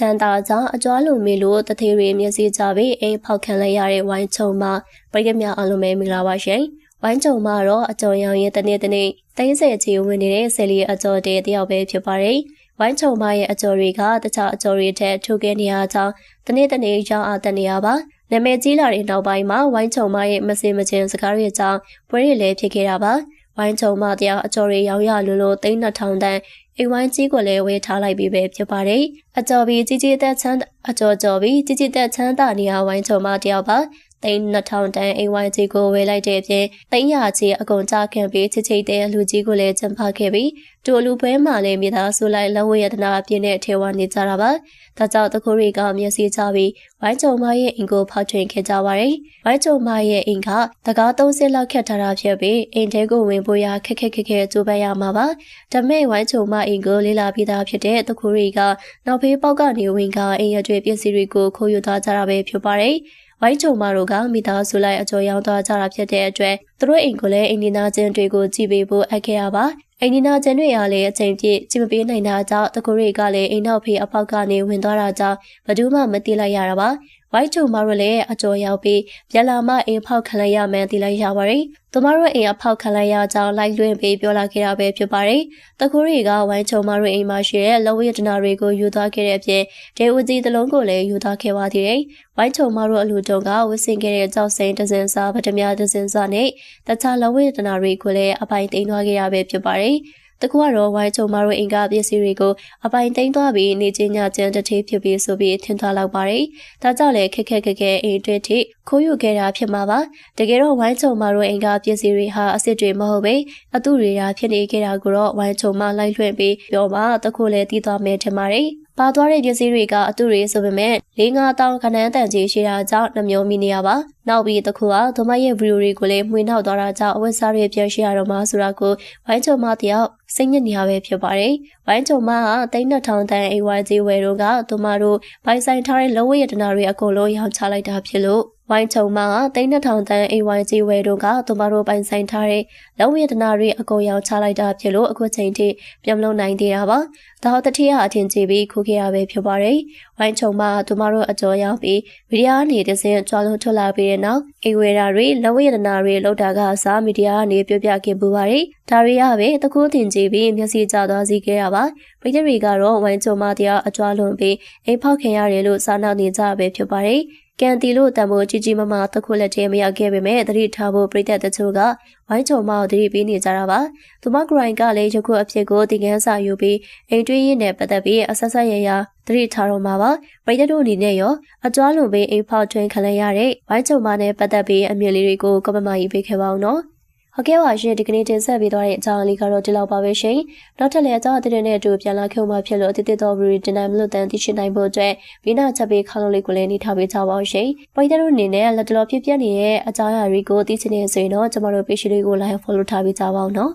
ချမ်းသာကြောင့်အကြွားလိုမေလို့တသေးတွေမျက်စိကြပြီးအိမ်ဖောက်ခံလိုက်ရတဲ့ဝိုင်းချုံမှာပရိသတ်များအားလုံးပဲမင်္ဂလာပါရှင်။ဝိုင်းချုံမှာတော့အကျော်ရောင်ရဲ့တနေ့တနေ့တိုင်းဆယ်ချီဝင်နေတဲ့ဆယ်လီအကျော်တဲ့တယောက်ပဲဖြစ်ပါတယ်။ဝိုင်းချုံမရဲ့အကျော်တွေကတခြားအကျော်တွေထက်ထိုးကဲနေရကြောင်းတနေ့တနေ့ရောင်းအားတက်နေရပါ။နာမည်ကြီးလာတဲ့နောက်ပိုင်းမှာဝိုင်းချုံမရဲ့မစင်မချင်းစကားတွေအကြောင်းပွဲတွေလည်းဖြစ်ခဲ့တာပါ။ ဝိုင်းချုံမတရားအကျော်တွေရောင်းရလို့လို့သိန်း2000တန်းအိမ်ဝိုင်းကြီးကိုလည်းဝေထားလိုက်ပြီးပဲဖြစ်ပါတယ်။အကျော်ပြီးကြီးကြီးသက်ချမ်းအကျော်ကျော်ပြီးကြီးကြီးသက်ချမ်းသာနေရဝိုင်းချုံမတယောက်ပါ။ သိန်း2000တန်းအိမ်ဝိုင်းကြီးကိုဝေလိုက်တဲ့အပြင်သိန်းရာကြီးအကုန်ကြခံပြီးချစ်ချိတ်တဲ့လူကြီးကိုလည်းကျင်းပခဲ့ပြီးတူလူပွဲမှာလည်းမိသားစုလိုက်လက်ဝဲရတနာအပြည့်နဲ့ထေဝနေကြတာပါ။ဒါကြောင့်တခုတွေကမျက်စိချပြီးဝိုင်းချုံမရဲ့အင်ကိုဖောက်ထွင်ခဲ့ကြပါတယ်။ဝိုင်းချုံမရဲ့အင်ကတကား30လောက်ခက်ထားတာဖြစ်ပြီးအိမ်ထဲကိုဝင်ဖို့ရခက်ခက်ခက်ခက်ကြိုးပမ်းရမှာပါ။ဒါမဲ့ဝိုင်းချုံမအင်ကိုလေးလာပြီးသားဖြစ်တဲ့တခုတွေကနောက်ဖေးပေါက်ကနေဝင်ကအိမ်ရကျွေပစ္စည်းတွေကိုခိုးယူသွားကြတာပဲဖြစ်ပါတယ်။ ဝိုင်းချုံမတို့ကမိသားစုလိုက်အကျော်ရောင်းသွားကြတာဖြစ်တဲ့အတွက် သူတို့အိမ်ကိုလည်းအိမ်နီးနားချင်းတွေကိုကြည့်ပေးဖို့အပ်ခဲ့ရပါအိမ်နီနာကျန်တွေအားလည်းအချိန်ပြည့်ကြည့်မပေးနိုင်တာကြောင့်တကူတွေကလည်းအိမ်နောက်ဖေးအဖောက်ကနေဝင်သွားတာကြောင့်ဘယ်သူမှမသိလိုက်ရတာပါဝိုက်ချုံမတို့လည်းအကျော်ရောက်ပြီးပြလာမအိမ်ဖောက်ခံလိုက်ရမှန်းသိလိုက်ရပါတယ်။သူမတို့အိမ်အဖောက်ခံလိုက်ရကြောင်းလိုက်လွှင့်ပြီးပြောလာခဲ့တာပဲဖြစ်ပါတယ်။တကူတွေကဝိုင်းချုံမတို့အိမ်မှာရှိတဲ့လဝိဒနာတွေကိုယူသွားခဲ့တဲ့အပြင်ဒေဝကြီးတလုံးကိုလည်းယူသွားခဲ့ပါသေးတယ်။ဝိုင်းချုံမတို့အလူတုံကဝစ်စင်ခဲ့တဲ့ကြောက်စိန်ဒဇင်စာဗဒမြဒဇင်စာနဲ့တခြားလဝိဒနာတွေကိုလည်းအပိုင်သိမ်းသွားခဲ့ရပဲဖြစ်ပါတယ်။တကူကတော့ဝိုင်းချုံမတို့အင်္ဂါပစ္စည်းတွေကိုအပိုင်သိမ်းသွားပြီးနေချင်းညချမ်းတထေးဖြစ်ပြီးဆိုပြီးထင်ထားလောက်ပါတယ်။ဒါကြောင့်လည်းခက်ခက်ခက်ခဲအိမ်တွေ့ထိခိုးယူခဲ့တာဖြစ်မှာပါ။တကယ်တော့ဝိုင်းချုံမတို့အင်္ဂါပစ္စည်းတွေဟာအစ်စ်တွေမဟုတ်ပဲအတုတွေရာဖြစ်နေခဲ့တာကိုတော့ဝိုင်းချုံမလိုက်လွှင့်ပြီးပြောမှတခုလည်းတည်သွားမယ်ထင်ပါတယ်။ ပါသွားတဲ့ပစ္စည်းတွေကအတူတွေဆိုပေမဲ့၄၅တောင်းခဏန်းတန်ကြီးရှိတာကြောင့်နှမျိုးမိနေရပါနောက်ပြီးတခုကဒမရဲ့ဗီဒီယိုတွေကိုလည်းမှွေနှောက်သွားတာကြောင့်အဝတ်စားတွေပြန်ရှိရတော့မှဆိုတာကိုဝိုင်းချုံမတယောက်စိတ်ညစ်နေရပဲဖြစ်ပါတယ်။ဝိုင်းချုံမကတိန်းနှစ်ထောင်တန်အိမ်ဝိုင်းကြီးဝယ်တော့ကသူမတို့ဘိုင်ဆိုင်ထားတဲ့လောဝရတနာတွေအကုန်လုံးရောင်းချလိုက်တာဖြစ်လို့ ဝိုင်းချုံမကတိန်း2000တန်အိမ်ဝိုင်းကြီးဝဲတို့ကသူမတို့ပိုင်ဆိုင်ထားတဲ့လုံးဝရတနာတွေအကုန်ရောင်းချလိုက်တာဖြစ်လို့အခုချိန်ထိပြန်မလို့နိုင်သေးတာပါ။ဒါဟောတတိယအထင်ကြီးပြီးခုခေတ်ရပဲဖြစ်ပါတယ်။ဝိုင်းချုံမကသူမတို့အကျော်ရောက်ပြီးဗီဒီယိုအနေနဲ့စင်ကြွားလုံးထွက်လာပြီးတဲ့နောက်အိမ်ဝဲတာတွေလုံးဝရတနာတွေလောက်တာကအစားမီဒီယာကနေပြပြခဲ့ပူပါတယ်။ဒါရီရပဲတကူးတင်ကြည့်ပြီးမျက်စိကျသွားစီခဲ့ရပါ။ပြည်သူတွေကတော့ဝိုင်းချုံမတရားအကြွားလွန်ပြီးအိမ်ဖောက်ခင်ရတယ်လို့စာနာနေကြပဲဖြစ်ပါတယ်။ ကန်တီလို့တံမိုးကြီးကြီးမမတခုလက်ထဲမရောက်ခဲ့ပေမဲ့သတိထားဖို့ပြည်သက်တချို့ကဝိုင်းချုံမကိုသတိပေးနေကြတာပါ။သူမဂရိုင်းကလည်းယခုအဖြစ်ကိုတင်ကန်းစာယူပြီးအိမ်တွင်းရင်းနဲ့ပတ်သက်ပြီးအဆက်ဆက်ရရသတိထားတော့မှာပါ။ပြည်သက်တို့အနေနဲ့ရောအကြွားလုံပြီးအိမ်ဖောက်ထွင်းခံရတဲ့ဝိုင်းချုံမနဲ့ပတ်သက်ပြီးအမြင်လေးတွေကိုကမ္ဘာမကြီးပေးခဲ့ပါအောင်နော်။ ဟုတ်ကဲ့ပါရှင်ဒီကနေ့တင်ဆက်ပေးသွားတဲ့အကြောင်းလေးကတော့ဒီလောက်ပါပဲရှင်နောက်ထပ်လည်းအကြောင်းအသစ်တွေနဲ့အတူပြန်လာခဲ့မှဖြစ်လို့အသစ်သစ်တော်ဗီဒီတင်နိုင်မလို့တန်သိရှိနိုင်ဖို့အတွက်ဗီနာချက်ပေးခါလုံးလေးကိုလည်းနေထားပေးကြပါအောင်ရှင်ပိတ်တဲ့တို့အနေနဲ့လက်တလောဖြစ်ပြနေတဲ့အကြောင်းအရာတွေကိုသိချင်နေဆိုရင်တော့ကျမတို့ page လေးကို like follow ထားပေးကြပါအောင်နော်